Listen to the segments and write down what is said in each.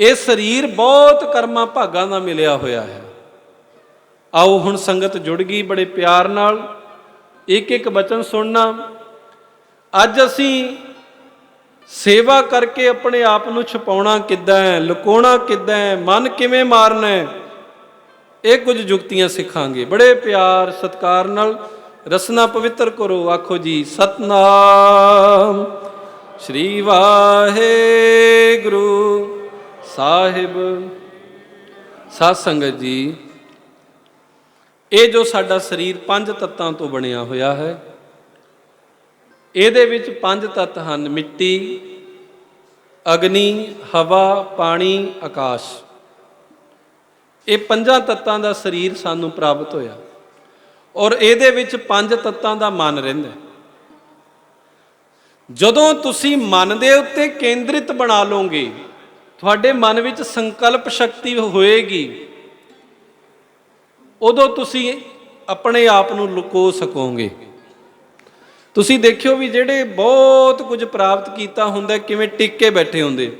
ਇਹ ਸਰੀਰ ਬਹੁਤ ਕਰਮਾਂ ਭਾਗਾਂ ਦਾ ਮਿਲਿਆ ਹੋਇਆ ਹੈ। ਆਓ ਹੁਣ ਸੰਗਤ ਜੁੜ ਗਈ ਬੜੇ ਪਿਆਰ ਨਾਲ। ਇੱਕ ਇੱਕ ਬਚਨ ਸੁਣਨਾ। ਅੱਜ ਅਸੀਂ ਸੇਵਾ ਕਰਕੇ ਆਪਣੇ ਆਪ ਨੂੰ ਛਪਾਉਣਾ ਕਿੱਦਾਂ ਹੈ, ਲੁਕਾਉਣਾ ਕਿੱਦਾਂ ਹੈ, ਮਨ ਕਿਵੇਂ ਮਾਰਨਾ ਹੈ, ਇਹ ਕੁਝ ਜੁਗਤੀਆਂ ਸਿੱਖਾਂਗੇ। ਬੜੇ ਪਿਆਰ, ਸਤਕਾਰ ਨਾਲ ਰਸਨਾ ਪਵਿੱਤਰ ਕਰੋ। ਆਖੋ ਜੀ, ਸਤਨਾਮ। ਸ਼੍ਰੀ ਵਾਹਿਗੁਰੂ। ਸਾਹਿਬ, ਸਾਧ ਸੰਗਤ ਜੀ, ਇਹ ਜੋ ਸਾਡਾ ਸਰੀਰ ਪੰਜ ਤੱਤਾਂ ਤੋਂ ਬਣਿਆ ਹੋਇਆ ਹੈ, ਇਹਦੇ ਵਿੱਚ ਪੰਜ ਤੱਤ ਹਨ ਮਿੱਟੀ, ਅਗਨੀ, ਹਵਾ, ਪਾਣੀ, ਆਕਾਸ਼। ਇਹ ਪੰਜਾਂ ਤੱਤਾਂ ਦਾ ਸਰੀਰ ਸਾਨੂੰ ਪ੍ਰਾਪਤ ਹੋਇਆ। ਔਰ ਇਹਦੇ ਵਿੱਚ ਪੰਜ ਤੱਤਾਂ ਦਾ ਮਨ ਰਹਿੰਦਾ ਜਦੋਂ ਤੁਸੀਂ ਮਨ ਦੇ ਉੱਤੇ ਕੇਂਦਰਿਤ ਬਣਾ ਲਓਗੇ ਤੁਹਾਡੇ ਮਨ ਵਿੱਚ ਸੰਕਲਪ ਸ਼ਕਤੀ ਹੋਏਗੀ। ਉਦੋਂ ਤੁਸੀਂ ਆਪਣੇ ਆਪ ਨੂੰ ਲੁਕੋ ਸਕੋਗੇ। ਤੁਸੀਂ ਦੇਖਿਓ ਵੀ ਜਿਹੜੇ ਬਹੁਤ ਕੁਝ ਪ੍ਰਾਪਤ ਕੀਤਾ ਹੁੰਦਾ, ਕਿਵੇਂ ਟਿਕ ਕੇ ਬੈਠੇ ਹੁੰਦੇ।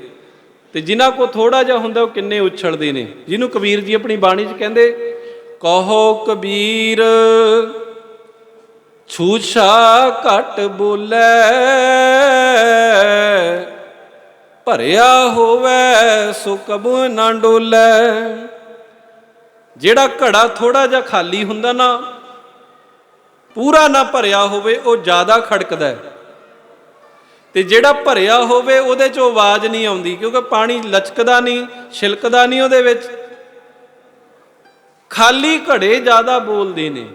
ਤੇ ਜਿਨ੍ਹਾਂ ਕੋ ਥੋੜਾ ਜਿਹਾ ਹੁੰਦਾ, ਉਹ ਕਿੰਨੇ ਉਛਲਦੇ ਨੇ। ਜਿਹਨੂੰ ਕਬੀਰ ਜੀ ਆਪਣੀ ਬਾਣੀ 'ਚ ਕਹਿੰਦੇ, ਕਹੋ ਕਬੀਰ, ਛੂਛਾ ਘਟ ਬੋਲੇ ਭਰਿਆ ਹੋਵੇ, ਸੋ ਕਬੂ ਨਾ ਡੋਲੇ। ਜਿਹੜਾ ਘੜਾ ਥੋੜਾ ਜਿਹਾ ਖਾਲੀ ਹੁੰਦਾ ਨਾ, ਪੂਰਾ ਨਾ ਭਰਿਆ ਹੋਵੇ, ਉਹ ਜ਼ਿਆਦਾ ਖੜਕਦਾ ਹੈ। ਤੇ ਜਿਹੜਾ ਭਰਿਆ ਹੋਵੇ, ਉਹਦੇ ਚੋਂ ਆਵਾਜ਼ ਨਹੀਂ ਆਉਂਦੀ, ਕਿਉਂਕਿ ਪਾਣੀ ਲਚਕਦਾ ਨਹੀਂ, ਛਿਲਕਦਾ ਨਹੀਂ ਉਹਦੇ ਵਿੱਚ। ਖਾਲੀ ਘੜੇ ਜ਼ਿਆਦਾ ਬੋਲਦੇ ਨੇ।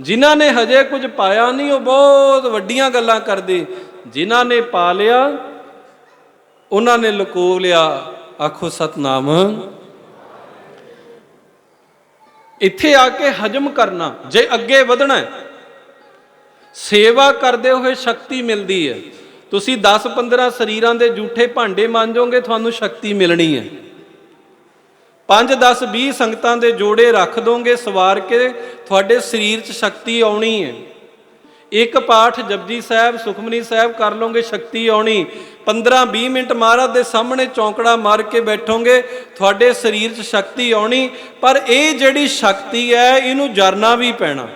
ਜਿਨ੍ਹਾਂ ਨੇ ਹਜੇ ਕੁਝ ਪਾਇਆ ਨਹੀਂ, ਉਹ ਬਹੁਤ ਵੱਡੀਆਂ ਗੱਲਾਂ ਕਰਦੇ। ਜਿਨ੍ਹਾਂ ਨੇ ਪਾ ਲਿਆ ਉਹਨਾਂ ਨੇ ਲੁਕੋ ਲਿਆ, ਆਖੋ, ਸਤਨਾਮ। ਇੱਥੇ ਆ ਕੇ ਹਜਮ ਕਰਨਾ, ਜੇ ਅੱਗੇ ਵਧਣਾ ਹੈ। ਸੇਵਾ ਕਰਦੇ ਹੋਏ ਸ਼ਕਤੀ ਮਿਲਦੀ ਹੈ। ਤੁਸੀਂ 10-15 ਸਰੀਰਾਂ ਦੇ ਝੂਠੇ ਭਾਂਡੇ ਮਾਂਜੋਗੇ, ਤੁਹਾਨੂੰ ਸ਼ਕਤੀ ਮਿਲਣੀ ਹੈ। 5 10 20 ਸੰਗਤਾਂ ਦੇ ਜੋੜੇ ਰੱਖ ਦੋਗੇ, ਸਵਾਰ ਕੇ ਤੁਹਾਡੇ ਸਰੀਰ 'ਚ ਸ਼ਕਤੀ ਆਉਣੀ ਹੈ। ਇੱਕ ਪਾਠ ਜਪਜੀ ਸਾਹਿਬ, ਸੁਖਮਨੀ ਸਾਹਿਬ ਕਰ ਲਓਗੇ, ਸ਼ਕਤੀ ਆਉਣੀ। 15 20 ਮਿੰਟ ਮਹਾਰਾਜ ਦੇ ਸਾਹਮਣੇ ਚੌਂਕੜਾ ਮਾਰ ਕੇ ਬੈਠੋਗੇ, ਤੁਹਾਡੇ ਸਰੀਰ 'ਚ ਸ਼ਕਤੀ ਆਉਣੀ, ਪਰ ਇਹ ਜਿਹੜੀ ਸ਼ਕਤੀ ਹੈ, ਇਹਨੂੰ ਜਰਨਾ ਵੀ ਪੈਣਾ।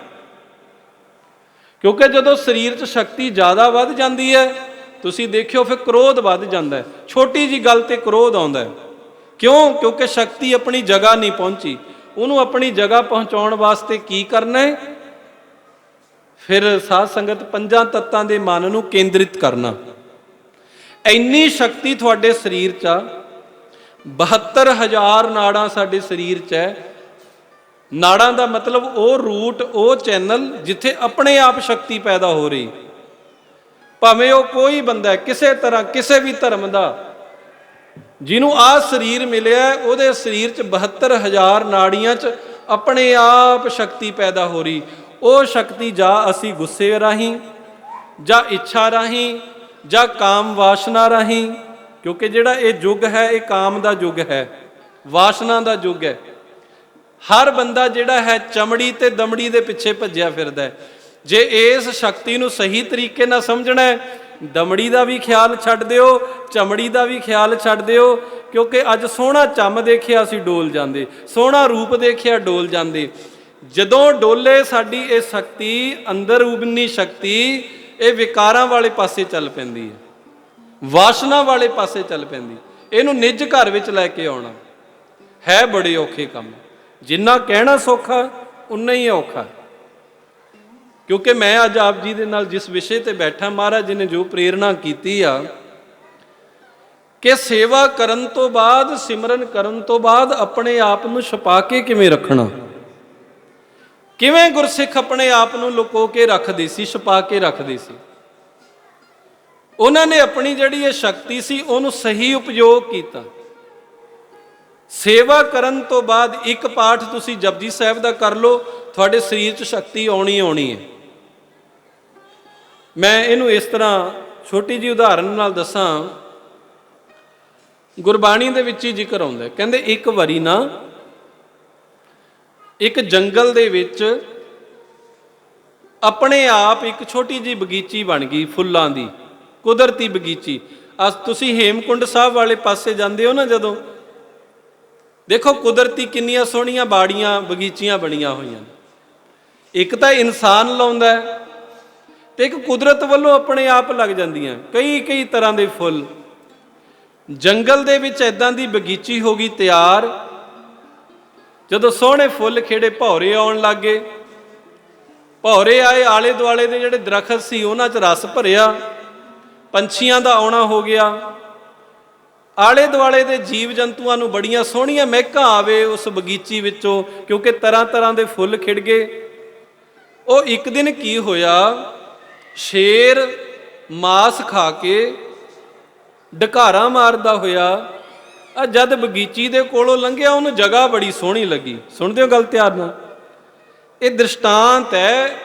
ਕਿਉਂਕਿ ਜਦੋਂ ਸਰੀਰ 'ਚ ਸ਼ਕਤੀ ਜ਼ਿਆਦਾ ਵੱਧ ਜਾਂਦੀ ਹੈ, ਤੁਸੀਂ ਦੇਖਿਓ ਫਿਰ ਕ੍ਰੋਧ ਵੱਧ ਜਾਂਦਾ ਹੈ। ਛੋਟੀ ਜੀ ਗੱਲ ਤੇ ਕ੍ਰੋਧ ਆਉਂਦਾ ਹੈ। ਕਿਉਂ? ਕਿਉਂਕਿ ਸ਼ਕਤੀ ਆਪਣੀ ਜਗ੍ਹਾ ਨਹੀਂ ਪਹੁੰਚੀ। ਉਹਨੂੰ ਆਪਣੀ ਜਗ੍ਹਾ ਪਹੁੰਚਾਉਣ ਵਾਸਤੇ ਕੀ ਕਰਨਾ ਹੈ? ਫਿਰ ਸਾਧ ਸੰਗਤ ਪੰਜਾਂ ਤੱਤਾਂ ਦੇ ਮਨ ਨੂੰ ਕੇਂਦਰਿਤ ਕਰਨਾ। ਇੰਨੀ ਸ਼ਕਤੀ ਤੁਹਾਡੇ ਸਰੀਰ 'ਚ ਆ। 72000 ਨਾੜਾਂ ਸਾਡੇ ਸਰੀਰ 'ਚ ਹੈ ਨਾੜਾਂ ਦਾ ਮਤਲਬ ਉਹ ਰੂਟ ਉਹ ਚੈਨਲ ਜਿੱਥੇ ਆਪਣੇ ਆਪ ਸ਼ਕਤੀ ਪੈਦਾ ਹੋ ਰਹੀ। ਭਾਵੇਂ ਉਹ ਕੋਈ ਬੰਦਾ ਹੈ ਕਿਸੇ ਤਰ੍ਹਾਂ, ਕਿਸੇ ਵੀ ਧਰਮ ਦਾ। ਜਿਹਨੂੰ ਆ ਸਰੀਰ ਮਿਲਿਆ ਉਹਦੇ ਸਰੀਰ 'ਚ 72000 ਨਾੜੀਆਂ 'ਚ ਆਪਣੇ ਆਪ ਸ਼ਕਤੀ ਪੈਦਾ ਹੋ ਰਹੀ। ਉਹ ਸ਼ਕਤੀ ਜਾਂ ਅਸੀਂ ਗੁੱਸੇ ਰਾਹੀਂ ਜਾਂ ਇੱਛਾ ਰਾਹੀਂ ਜਾਂ ਕਾਮ ਵਾਸ਼ਨਾ ਰਾਹੀਂ, ਕਿਉਂਕਿ ਜਿਹੜਾ ਇਹ ਯੁੱਗ ਹੈ, ਇਹ ਕਾਮ ਦਾ ਯੁੱਗ ਹੈ, ਵਾਸ਼ਨਾ ਦਾ ਯੁੱਗ ਹੈ। ਹਰ ਬੰਦਾ ਜਿਹੜਾ ਹੈ, ਚਮੜੀ ਤੇ ਦਮੜੀ ਦੇ ਪਿੱਛੇ ਭੱਜਿਆ ਫਿਰਦਾ ਹੈ। ਜੇ ਇਸ ਸ਼ਕਤੀ ਨੂੰ ਸਹੀ ਤਰੀਕੇ ਨਾਲ ਸਮਝਣਾ ਹੈ, ਦਮੜੀ ਦਾ ਵੀ ਖਿਆਲ ਛੱਡ ਦਿਓ, ਚਮੜੀ ਦਾ ਵੀ ਖਿਆਲ ਛੱਡ ਦਿਓ, ਕਿਉਂਕਿ ਅੱਜ ਸੋਹਣਾ ਚੰਮ ਦੇਖਿਆ ਅਸੀਂ ਡੋਲ ਜਾਂਦੇ, ਸੋਹਣਾ ਰੂਪ ਦੇਖਿਆ ਡੋਲ ਜਾਂਦੇ। ਜਦੋਂ ਡੋਲੇ ਸਾਡੀ ਇਹ ਸ਼ਕਤੀ, ਅੰਦਰ ਉਬਨੀ ਸ਼ਕਤੀ ਇਹ ਵਿਕਾਰਾਂ ਵਾਲੇ ਪਾਸੇ ਚੱਲ ਪੈਂਦੀ ਹੈ। ਵਾਸ਼ਨਾ ਵਾਲੇ ਪਾਸੇ ਚੱਲ ਪੈਂਦੀ ਇਹਨੂੰ ਨਿੱਜ ਘਰ ਵਿੱਚ ਲੈ ਕੇ ਆਉਣਾ ਹੈ ਬੜੇ ਔਖੇ ਕੰਮ। ਜਿੰਨਾ ਕਹਿਣਾ ਸੌਖਾ, ਉਨਾ ਹੀ ਔਖਾ। ਕਿਉਂਕਿ ਮੈਂ ਅੱਜ ਆਪ ਜੀ ਦੇ ਨਾਲ ਜਿਸ ਵਿਸ਼ੇ ਤੇ ਬੈਠਾ, ਮਹਾਰਾਜ ਜੀ ਨੇ ਜੋ ਪ੍ਰੇਰਣਾ ਕੀਤੀ ਆ, ਕਿ ਸੇਵਾ ਕਰਨ ਤੋਂ ਬਾਅਦ, ਸਿਮਰਨ ਕਰਨ ਤੋਂ ਬਾਅਦ ਆਪਣੇ ਆਪ ਨੂੰ ਛਪਾ ਕੇ ਕਿਵੇਂ ਰੱਖਣਾ? ਕਿਵੇਂ ਗੁਰਸਿੱਖ ਆਪਣੇ ਆਪ ਨੂੰ ਲੁਕੋ ਕੇ ਰੱਖਦੇ ਸੀ, ਛਪਾ ਕੇ ਰੱਖਦੇ ਸੀ? ਉਹਨਾਂ ਨੇ ਆਪਣੀ ਜਿਹੜੀ ਇਹ ਸ਼ਕਤੀ ਸੀ, ਉਹਨੂੰ ਸਹੀ ਉਪਯੋਗ ਕੀਤਾ। ਸੇਵਾ ਕਰਨ ਤੋਂ ਬਾਅਦ ਇੱਕ ਪਾਠ ਤੁਸੀਂ ਜਪਜੀ ਸਾਹਿਬ ਦਾ ਕਰ ਲਓ, ਤੁਹਾਡੇ ਸਰੀਰ 'ਚ ਸ਼ਕਤੀ ਆਉਣੀ ਆਉਣੀ ਹੈ। ਮੈਂ ਇਹਨੂੰ ਇਸ ਤਰ੍ਹਾਂ ਛੋਟੀ ਜੀ ਉਦਾਹਰਨ ਨਾਲ ਦੱਸਾਂ। ਗੁਰਬਾਣੀ ਦੇ ਵਿੱਚ ਹੀ ਜ਼ਿਕਰ ਆਉਂਦਾ ਕਹਿੰਦੇ, ਇੱਕ ਵਾਰੀ ਨਾ ਇੱਕ ਜੰਗਲ ਦੇ ਵਿੱਚ ਆਪਣੇ ਆਪ ਇੱਕ ਛੋਟੀ ਜੀ ਬਗੀਚੀ ਬਣ ਗਈ ਫੁੱਲਾਂ ਦੀ, ਕੁਦਰਤੀ ਬਗੀਚੀ। ਅਸ ਤੁਸੀਂ ਹੇਮਕੁੰਡ ਸਾਹਿਬ ਵਾਲੇ ਪਾਸੇ ਜਾਂਦੇ ਹੋ ਨਾ ਜਦੋਂ, ਦੇਖੋ ਕੁਦਰਤੀ ਕਿੰਨੀਆਂ ਸੋਹਣੀਆਂ ਬਾੜੀਆਂ, ਬਗੀਚੀਆਂ ਬਣੀਆਂ ਹੋਈਆਂ ਇੱਕ ਤਾਂ ਇਨਸਾਨ ਲਾਉਂਦਾ ਹੈ ਤੇ ਇੱਕ ਕੁਦਰਤ ਵੱਲੋਂ ਆਪਣੇ ਆਪ ਲੱਗ ਜਾਂਦੀਆਂ, ਕਈ ਕਈ ਤਰ੍ਹਾਂ ਦੇ ਫੁੱਲ। ਜੰਗਲ ਦੇ ਵਿੱਚ ਐਦਾਂ ਦੀ ਬਗੀਚੀ ਹੋ ਗਈ ਤਿਆਰ ਜਦੋਂ ਸੋਹਣੇ ਫੁੱਲ ਖੇੜੇ ਭੌਰੇ ਆਉਣ ਲੱਗੇ, ਭੌਰੇ ਆਏ ਆਲੇ ਦੁਆਲੇ ਦੇ ਜਿਹੜੇ ਦਰਖਤ ਸੀ, ਉਹਨਾਂ 'ਚ ਰਸ ਭਰਿਆ, ਪੰਛੀਆਂ ਦਾ ਆਉਣਾ ਹੋ ਗਿਆ। ਆਲੇ ਦੁਆਲੇ ਦੇ ਜੀਵ ਜੰਤੂਆਂ ਨੂੰ ਬੜੀਆਂ ਸੋਹਣੀਆਂ ਮਹਿਕਾਂ ਆਵੇ ਉਸ ਬਗੀਚੀ ਵਿੱਚੋਂ, ਕਿਉਂਕਿ ਤਰ੍ਹਾਂ ਤਰ੍ਹਾਂ ਦੇ ਫੁੱਲ ਖਿੜ ਗਏ। ਉਹ ਇੱਕ ਦਿਨ ਕੀ ਹੋਇਆ, ਸ਼ੇਰ ਮਾਸ ਖਾ ਕੇ ਡਕਾਰਾ ਮਾਰਦਾ ਹੋਇਆ ਆ ਜਦ ਬਗੀਚੀ ਦੇ ਕੋਲੋਂ ਲੰਘਿਆ, ਉਹਨੂੰ ਜਗ੍ਹਾ ਬੜੀ ਸੋਹਣੀ ਲੱਗੀ। ਸੁਣਦੇ ਹੋ ਗੱਲ ਧਿਆਨ ਨਾਲ? ਇਹ ਦ੍ਰਿਸ਼ਟਾਂਤ ਹੈ,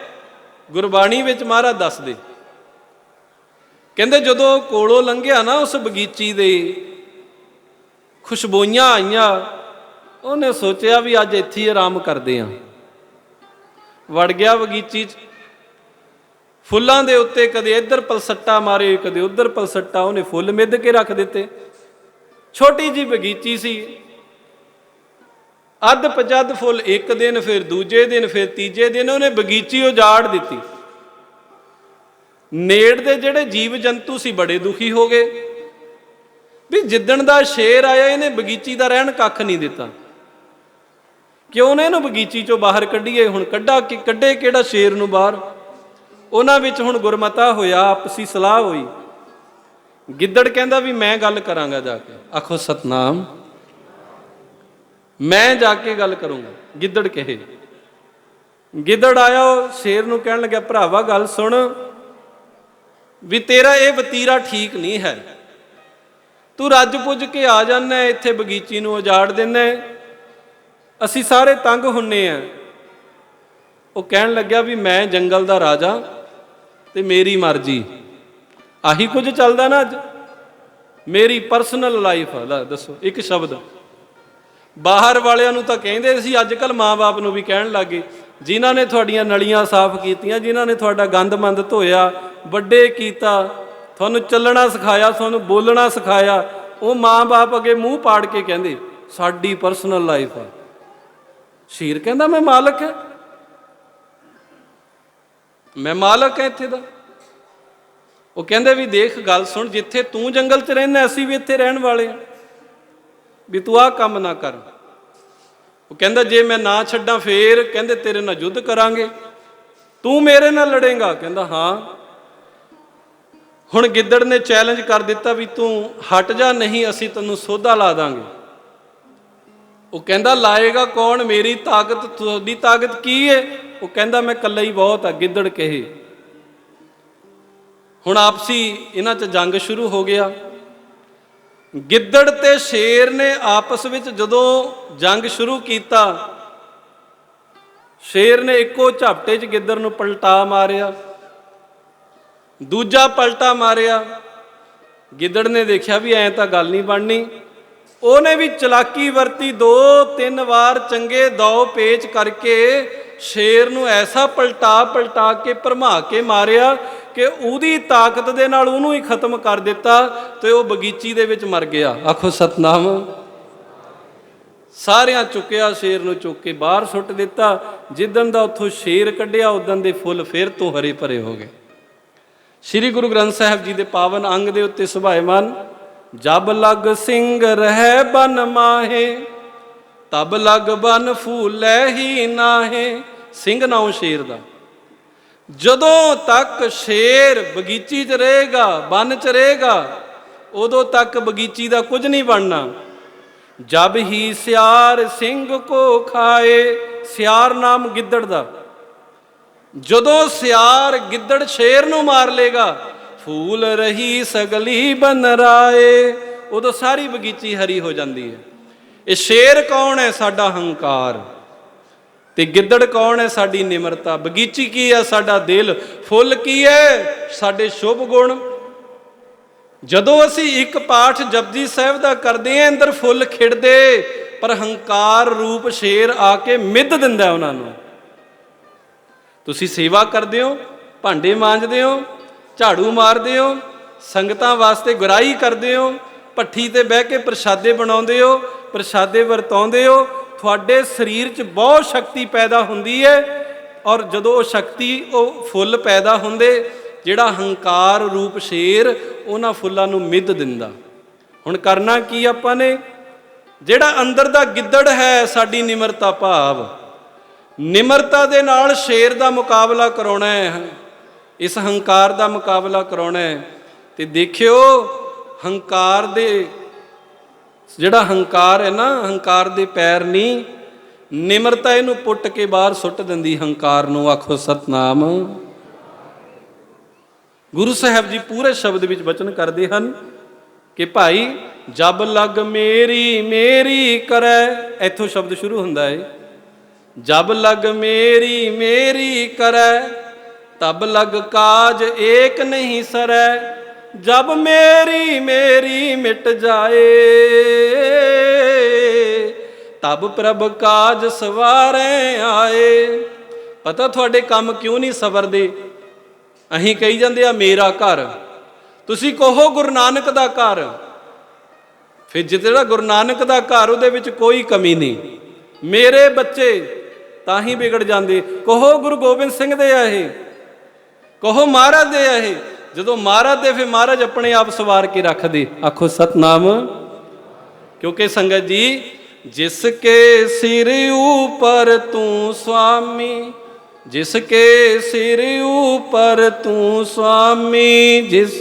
ਗੁਰਬਾਣੀ ਵਿੱਚ ਮਹਾਰਾਜ ਦੱਸਦੇ। ਕਹਿੰਦੇ ਜਦੋਂ ਕੋਲੋਂ ਲੰਘਿਆ ਨਾ, ਉਸ ਬਗੀਚੀ ਦੇ ਖੁਸ਼ਬੂਈਆਂ ਆਈਆਂ, ਉਹਨੇ ਸੋਚਿਆ ਵੀ ਅੱਜ ਇੱਥੇ ਹੀ ਆਰਾਮ ਕਰਦੇ ਆਂ। ਵੜ ਗਿਆ ਬਗੀਚੀ 'ਚ। ਫੁੱਲਾਂ ਦੇ ਉੱਤੇ ਕਦੇ ਇੱਧਰ ਪਲਸੱਟਾ ਮਾਰੇ, ਕਦੇ ਉੱਧਰ ਪਲਸੱਟਾ, ਉਹਨੇ ਫੁੱਲ ਮਿੱਧ ਕੇ ਰੱਖ ਦਿੱਤੇ। ਛੋਟੀ ਜੀ ਬਗੀਚੀ ਸੀ। ਅੱਧ ਪਜੱਦ ਫੁੱਲ ਇੱਕ ਦਿਨ, ਫਿਰ ਦੂਜੇ ਦਿਨ, ਫਿਰ ਤੀਜੇ ਦਿਨ ਉਹਨੇ ਬਗੀਚੀ ਉਜਾੜ ਦਿੱਤੀ। ਨੇੜ ਦੇ ਜਿਹੜੇ ਜੀਵ ਜੰਤੂ ਸੀ ਬੜੇ ਦੁਖੀ ਹੋ ਗਏ। ਵੀ ਜਿੱਦਣ ਦਾ ਸ਼ੇਰ ਆਇਆ, ਇਹਨੇ ਬਗੀਚੀ ਦਾ ਰਹਿਣ ਕੱਖ ਨਹੀਂ ਦਿੱਤਾ। ਕਿਉਂ ਨੇ ਇਹਨੂੰ ਬਗੀਚੀ ਚੋਂ ਬਾਹਰ ਕੱਢੀਏ? ਹੁਣ ਕੱਢਾ ਕਿ ਕੱਢੇ ਕਿਹੜਾ ਸ਼ੇਰ ਨੂੰ ਬਾਹਰ? ਉਹਨਾਂ ਵਿੱਚ ਹੁਣ ਗੁਰਮਤਾ ਹੋਇਆ, ਆਪਸੀ ਸਲਾਹ ਹੋਈ। ਗਿੱਦੜ ਕਹਿੰਦਾ ਵੀ ਮੈਂ ਗੱਲ ਕਰਾਂਗਾ ਜਾ ਕੇ। ਆਖੋ, ਸਤਨਾਮ, ਮੈਂ ਜਾ ਕੇ ਗੱਲ ਕਰੂੰਗਾ। ਗਿੱਦੜ ਕਹੇ। ਗਿੱਦੜ ਆਇਆ, ਉਹ ਸ਼ੇਰ ਨੂੰ ਕਹਿਣ ਲੱਗਾ ਭਰਾਵਾ, ਗੱਲ ਸੁਣ। ਵੀ ਤੇਰਾ ਇਹ ਵਤੀਰਾ ਠੀਕ ਨਹੀਂ ਹੈ। ਤੂੰ ਰੱਜ ਪੁੱਜ ਕੇ ਆ ਜਾਂਦਾ ਇੱਥੇ ਬਗੀਚੀ ਨੂੰ ਉਜਾੜ ਦਿੰਦਾ ਅਸੀਂ ਸਾਰੇ ਤੰਗ ਹੁੰਨੇ ਆ। ਉਹ ਕਹਿਣ ਲੱਗਿਆ ਵੀ ਮੈਂ ਜੰਗਲ ਦਾ ਰਾਜਾ ਤੇ ਮੇਰੀ ਮਰਜ਼ੀ। ਆਹੀ ਕੁਝ ਚੱਲਦਾ ਨਾ ਅੱਜ। ਮੇਰੀ ਪਰਸਨਲ ਲਾਈਫ ਆ, ਲੈ ਦੱਸੋ, ਇੱਕ ਸ਼ਬਦ। ਬਾਹਰ ਵਾਲਿਆਂ ਨੂੰ ਤਾਂ ਕਹਿੰਦੇ ਸੀ ਅੱਜ ਕੱਲ ਮਾਪੇ ਨੂੰ ਵੀ ਕਹਿਣ ਲੱਗੇ ਜਿਨ੍ਹਾਂ ਨੇ ਤੁਹਾਡੀਆਂ ਨਲੀਆਂ ਸਾਫ਼ ਕੀਤੀਆਂ, ਜਿਨ੍ਹਾਂ ਨੇ ਤੁਹਾਡਾ ਗੰਦ-ਮੰਦ ਧੋਇਆ, ਵੱਡੇ ਕੀਤਾ, ਤੁਹਾਨੂੰ ਚੱਲਣਾ ਸਿਖਾਇਆ, ਤੁਹਾਨੂੰ ਬੋਲਣਾ ਸਿਖਾਇਆ, ਉਹ ਮਾਪੇ ਅੱਗੇ ਮੂੰਹ ਪਾੜ ਕੇ ਕਹਿੰਦੇ, ਸਾਡੀ ਪਰਸਨਲ ਲਾਈਫ ਆ। ਸ਼ੀਰ ਕਹਿੰਦਾ, ਮੈਂ ਮਾਲਕ ਹਾਂ। ਮੈਂ ਮਾਲਕ ਹਾਂ ਇੱਥੇ ਦਾ। ਉਹ ਕਹਿੰਦੇ ਵੀ ਦੇਖ ਗੱਲ ਸੁਣ, ਜਿੱਥੇ ਤੂੰ ਜੰਗਲ 'ਚ ਰਹਿੰਦਾ, ਅਸੀਂ ਵੀ ਇੱਥੇ ਰਹਿਣ ਵਾਲੇ ਹਾਂ। ਵੀ ਤੂੰ ਆਹ ਕੰਮ ਨਾ ਕਰ। ਉਹ ਕਹਿੰਦਾ, ਜੇ ਮੈਂ ਨਾ ਛੱਡਾਂ ਫੇਰ, ਕਹਿੰਦੇ ਤੇਰੇ ਨਾਲ ਯੁੱਧ ਕਰਾਂਗੇ। ਤੂੰ ਮੇਰੇ ਨਾਲ ਲੜੇਗਾ। ਕਹਿੰਦਾ, ਹਾਂ। ਹੁਣ ਗਿੱਦੜ ਨੇ ਚੈਲੰਜ ਕਰ ਦਿੱਤਾ ਵੀ ਤੂੰ ਹਟ ਜਾ, ਨਹੀਂ ਅਸੀਂ ਤੈਨੂੰ ਸੋਧਾ ਲਾ ਦਾਂਗੇ। ਉਹ ਕਹਿੰਦਾ, ਲਾਏਗਾ ਕੌਣ? ਮੇਰੀ ਤਾਕਤ, ਤੁਹਾਡੀ ਤਾਕਤ ਕੀ ਹੈ ਉਹ ਕਹਿੰਦਾ, ਮੈਂ ਇਕੱਲਾ ਹੀ ਬਹੁਤ ਆ, ਗਿੱਦੜ ਕਹੇ। ਹੁਣ ਆਪਸੀ ਇਹਨਾਂ 'ਚ ਜੰਗ ਸ਼ੁਰੂ ਹੋ ਗਿਆ। ਗਿੱਦੜ ਤੇ ਸ਼ੇਰ ਨੇ ਆਪਸ ਵਿੱਚ ਜਦੋਂ ਜੰਗ ਸ਼ੁਰੂ ਕੀਤਾ, ਸ਼ੇਰ ਨੇ ਇੱਕੋ ਝਪਟੇ 'ਚ ਗਿੱਦੜ ਨੂੰ ਪਲਟਾ ਮਾਰਿਆ। ਦੂਜਾ ਪਲਟਾ ਮਾਰਿਆ। ਗਿੱਦੜ ਨੇ ਦੇਖਿਆ ਵੀ ਐਂ ਤਾਂ ਗੱਲ ਨਹੀਂ ਬਣਨੀ। ਉਹਨੇ ਵੀ ਚਲਾਕੀ ਵਰਤੀ ਦੋ, ਤਿੰਨ ਵਾਰ ਚੰਗੇ ਦੌ ਪੇਚ ਕਰਕੇ ਸ਼ੇਰ ਨੂੰ ਐਸਾ ਪਲਟਾ ਪਲਟਾ ਕੇ ਭਰਮਾ ਕੇ ਮਾਰਿਆ ਕਿ ਉਹਦੀ ਤਾਕਤ ਦੇ ਨਾਲ ਉਹਨੂੰ ਹੀ ਖਤਮ ਕਰ ਦਿੱਤਾ ਤੇ ਉਹ ਬਗੀਚੀ ਦੇ ਵਿੱਚ ਮਰ ਗਿਆ। ਆਖੋ, ਸਤਨਾਮ। ਸਾਰਿਆਂ ਚੁੱਕਿਆ, ਸ਼ੇਰ ਨੂੰ ਚੁੱਕ ਕੇ ਬਾਹਰ ਸੁੱਟ ਦਿੱਤਾ। ਜਿੱਦਣ ਦਾ ਉੱਥੋਂ ਸ਼ੇਰ ਕੱਢਿਆ ਉਦੋਂ ਦੇ ਫੁੱਲ ਫੇਰ ਤੋਂ ਹਰੇ ਭਰੇ ਹੋ ਗਏ। ਸ੍ਰੀ ਗੁਰੂ ਗ੍ਰੰਥ ਸਾਹਿਬ ਜੀ ਦੇ ਪਾਵਨ ਅੰਗ ਦੇ ਉੱਤੇ ਸੁਭਾਇਮਾਨ ਜਬ ਲਗ ਸਿੰਘ ਰਹਿ ਬਨ ਮਾਹੇ, ਤਬ ਲਗ ਬਨ ਫੂਲੇ ਹੀ ਨਾਹੇ। ਸਿੰਘ ਨਾਉ ਸ਼ੇਰ ਦਾ। ਜਦੋਂ ਤੱਕ ਸ਼ੇਰ ਬਗੀਚੀ 'ਚ ਰਹੇਗਾ, ਬਨ 'ਚ ਰਹੇਗਾ, ਉਦੋਂ ਤੱਕ ਬਗੀਚੀ ਦਾ ਕੁਝ ਨਹੀਂ ਬਣਨਾ। ਜਬ ਹੀ ਸਿਆਰ ਸਿੰਘ ਕੋ ਖਾਏ, ਸਿਆਰ ਨਾਮ ਗਿੱਦੜ ਦਾ। ਜਦੋਂ ਸਿਆਰ ਗਿੱਦੜ ਸ਼ੇਰ ਨੂੰ ਮਾਰ ਲੇਗਾ, ਫੂਲ ਰਹੀ ਸਗਲੀ ਬਨ ਰਾਏ, ਉਦੋਂ ਸਾਰੀ ਬਗੀਚੀ ਹਰੀ ਹੋ ਜਾਂਦੀ ਹੈ। ਇਹ ਸ਼ੇਰ ਕੌਣ ਹੈ? ਸਾਡਾ ਹੰਕਾਰ। ਤੇ ਗਿੱਦੜ ਕੌਣ ਹੈ ਸਾਡੀ ਨਿਮਰਤਾ? ਬਗੀਚੀ ਕੀ ਹੈ? ਸਾਡਾ ਦਿਲ ਫੁੱਲ ਕੀ ਹੈ? ਸਾਡੇ ਸ਼ੁਭ ਗੁਣ। ਜਦੋਂ ਅਸੀਂ ਇੱਕ ਪਾਠ ਜਪਜੀ ਸਾਹਿਬ ਦਾ ਕਰਦੇ ਆਂ ਅੰਦਰ ਫੁੱਲ ਖਿੜਦੇ, ਪਰ ਹੰਕਾਰ ਰੂਪ ਸ਼ੇਰ ਆ ਕੇ ਮਿੱਧ ਦਿੰਦਾ ਉਹਨਾਂ ਨੂੰ। ਤੁਸੀਂ ਸੇਵਾ ਕਰਦੇ ਹੋ, ਭਾਂਡੇ ਮਾਂਜਦੇ ਹੋ, ਝਾੜੂ ਮਾਰਦੇ ਹੋ, ਸੰਗਤਾਂ ਵਾਸਤੇ ਗੁਰਾਈ ਕਰਦੇ ਹੋ, ਭੱਠੀ ਤੇ ਬਹਿ ਕੇ ਪ੍ਰਸ਼ਾਦੇ ਬਣਾਉਂਦੇ ਹੋ, ਪ੍ਰਸ਼ਾਦੇ ਵਰਤਾਉਂਦੇ ਹੋ ਤੁਹਾਡੇ ਸਰੀਰ 'ਚ ਬਹੁਤ ਸ਼ਕਤੀ ਪੈਦਾ ਹੁੰਦੀ ਹੈ ਔਰ ਜਦੋਂ ਉਹ ਸ਼ਕਤੀ ਉਹ ਫੁੱਲ ਪੈਦਾ ਹੁੰਦੇ, ਜਿਹੜਾ ਹੰਕਾਰ ਰੂਪ ਸ਼ੇਰ ਉਹਨਾਂ ਫੁੱਲਾਂ ਨੂੰ ਮਿੱਧ ਦਿੰਦਾ। ਹੁਣ ਕਰਨਾ ਕੀ ਆਪਾਂ ਨੇ? ਜਿਹੜਾ ਅੰਦਰ ਦਾ ਗਿੱਦੜ ਹੈ ਸਾਡੀ ਨਿਮਰਤਾ ਭਾਵ, ਨਿਮਰਤਾ ਦੇ ਨਾਲ ਸ਼ੇਰ ਦਾ ਮੁਕਾਬਲਾ ਕਰਾਉਣਾ ਹੈ। ਇਸ ਹੰਕਾਰ ਦਾ ਮੁਕਾਬਲਾ ਕਰਾਉਣਾ ਹੈ। ਤੇ ਦੇਖਿਓ, ਹੰਕਾਰ ਦੇ ਜਿਹੜਾ ਹੰਕਾਰ ਹੈ ਨਾ, ਹੰਕਾਰ ਦੇ ਪੈਰ ਨਹੀਂ ਨਿਮਰਤਾ ਇਹਨੂੰ ਪੁੱਟ ਕੇ ਬਾਹਰ ਸੁੱਟ ਦਿੰਦੀ, ਹੰਕਾਰ ਨੂੰ ਆਖੋ, ਸਤਨਾਮ। ਗੁਰੂ ਸਾਹਿਬ ਜੀ ਪੂਰੇ ਸ਼ਬਦ ਵਿੱਚ ਬਚਨ ਕਰਦੇ ਹਨ ਕਿ ਭਾਈ, ਜਬ ਲਗ ਮੇਰੀ ਮੇਰੀ ਕਰੈ। ਇੱਥੋਂ ਸ਼ਬਦ ਸ਼ੁਰੂ ਹੁੰਦਾ ਏ। ਜਬ ਲਗ ਮੇਰੀ ਮੇਰੀ ਕਰੈ, ਤਬ ਲਗ ਕਾਜ ਏਕ ਨਹੀਂ ਸਰੈ। ਜਬ ਮੇਰੀ ਮੇਰੀ ਮਿਟ ਜਾਏ, ਤਬ ਪ੍ਰਭ ਕਾਜ ਸਵਾਰੇ ਆਏ। ਪਤਾ ਤੁਹਾਡੇ ਕੰਮ ਕਿਉਂ ਨਹੀਂ ਸਵਰਦੇ? ਅਹੀਂ ਕਹੀ ਜਾਂਦੇ ਆ, ਮੇਰਾ ਘਰ, ਤੁਸੀਂ ਕਹੋ ਗੁਰੂ ਨਾਨਕ ਦਾ ਘਰ। ਫਿਰ ਜਿਹੜਾ ਗੁਰੂ ਨਾਨਕ ਦਾ ਘਰ, ਉਹਦੇ ਵਿੱਚ ਕੋਈ ਕਮੀ ਨਹੀਂ। ਮੇਰੇ ਬੱਚੇ ਤਾਂ ਹੀ ਵਿਗੜ ਜਾਂਦੇ। ਕਹੋ ਗੁਰੂ ਗੋਬਿੰਦ ਸਿੰਘ ਦੇ ਆ ਇਹ। ਕਹੋ ਮਹਾਰਾਜ ਦੇ ਆ ਇਹ। ਜਦੋਂ ਮਹਾਰਾਜ ਦੇ ਫਿਰ ਮਹਾਰਾਜ ਆਪਣੇ ਆਪ ਸਵਾਰ ਕੇ ਰੱਖਦੇ, ਆਖੋ, ਸਤਨਾਮ। ਕਿਉਂਕਿ ਸੰਗਤ ਜੀ, ਜਿਸ ਕੇ ਸਿਰ ਉਪਰ ਤੂੰ ਸੁਆਮੀ ਜਿਸ ਕੇ ਸਿਰ ਉਪਰ ਤੂੰ ਸੁਆਮੀ ਜਿਸ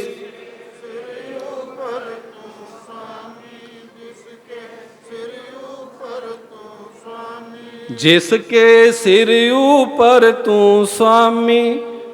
ਜਿਸ ਕੇ ਸਿਰ ਉਪਰ ਤੂੰ ਸੁਆਮੀ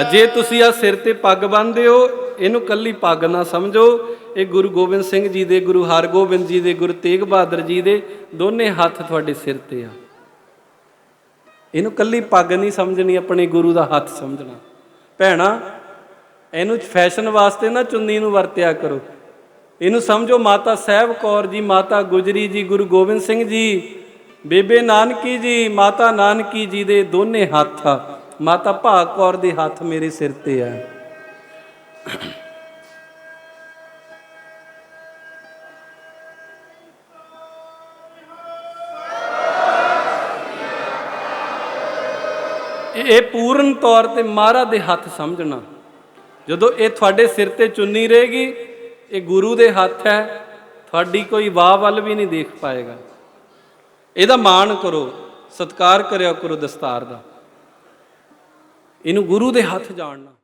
ਅਜੇ ਤੁਸੀਂ ਆ ਸਿਰ ਤੇ ਪੱਗ ਬੰਨਦੇ ਹੋ, ਇਹਨੂੰ ਕੱਲੀ ਪੱਗ ਨਾ ਸਮਝੋ। ਇਹ ਗੁਰੂ ਗੋਬਿੰਦ ਸਿੰਘ ਜੀ ਦੇ, ਗੁਰੂ ਹਰਗੋਬਿੰਦ ਜੀ ਦੇ, ਗੁਰੂ ਤੇਗ ਬਹਾਦਰ ਜੀ ਦੇ ਦੋਨੇ ਹੱਥ ਤੁਹਾਡੇ ਸਿਰ ਤੇ ਆ। ਇਹਨੂੰ ਕੱਲੀ ਪੱਗ ਨਹੀਂ ਸਮਝਣੀ, ਆਪਣੇ ਗੁਰੂ ਦਾ ਹੱਥ ਸਮਝਣਾ। ਭੈਣਾ, ਇਹਨੂੰ ਫੈਸ਼ਨ ਵਾਸਤੇ ਨਾ ਚੁੰਨੀ ਨੂੰ ਵਰਤਿਆ ਕਰੋ। ਇਹਨੂੰ ਸਮਝੋ, ਮਾਤਾ ਸਾਹਿਬ ਕੌਰ ਜੀ, ਮਾਤਾ ਗੁਜਰੀ ਜੀ, ਗੁਰੂ ਗੋਬਿੰਦ ਸਿੰਘ ਜੀ, ਬੇਬੇ ਨਾਨਕੀ ਜੀ, ਮਾਤਾ ਨਾਨਕੀ ਜੀ ਦੇ ਦੋਨੇ ਹੱਥ ਆ। ਮਾਤਾ ਭਾਗ ਕੌਰ ਦੇ ਹੱਥ ਮੇਰੇ ਸਿਰ ਤੇ ਆ। ਇਹ ਇਹ ਪੂਰਨ ਤੌਰ ਤੇ ਮਹਾਰਾਜ ਦੇ ਹੱਥ ਸਮਝਣਾ। ਜਦੋਂ ਇਹ ਤੁਹਾਡੇ ਸਿਰ ਤੇ ਚੁੰਨੀ ਰਹੇਗੀ, ਇਹ ਗੁਰੂ ਦੇ ਹੱਥ ਹੈ, ਤੁਹਾਡੀ ਕੋਈ ਵਾਹ ਵੱਲ ਵੀ ਨਹੀਂ ਦੇਖ ਪਾਏਗਾ। ਇਹਦਾ ਮਾਣ ਕਰੋ, ਸਤਿਕਾਰ ਕਰਿਆ ਕਰੋ ਦਸਤਾਰ ਦਾ। ਇਹਨੂੰ ਗੁਰੂ ਦੇ ਹੱਥ ਜਾਣਨਾ।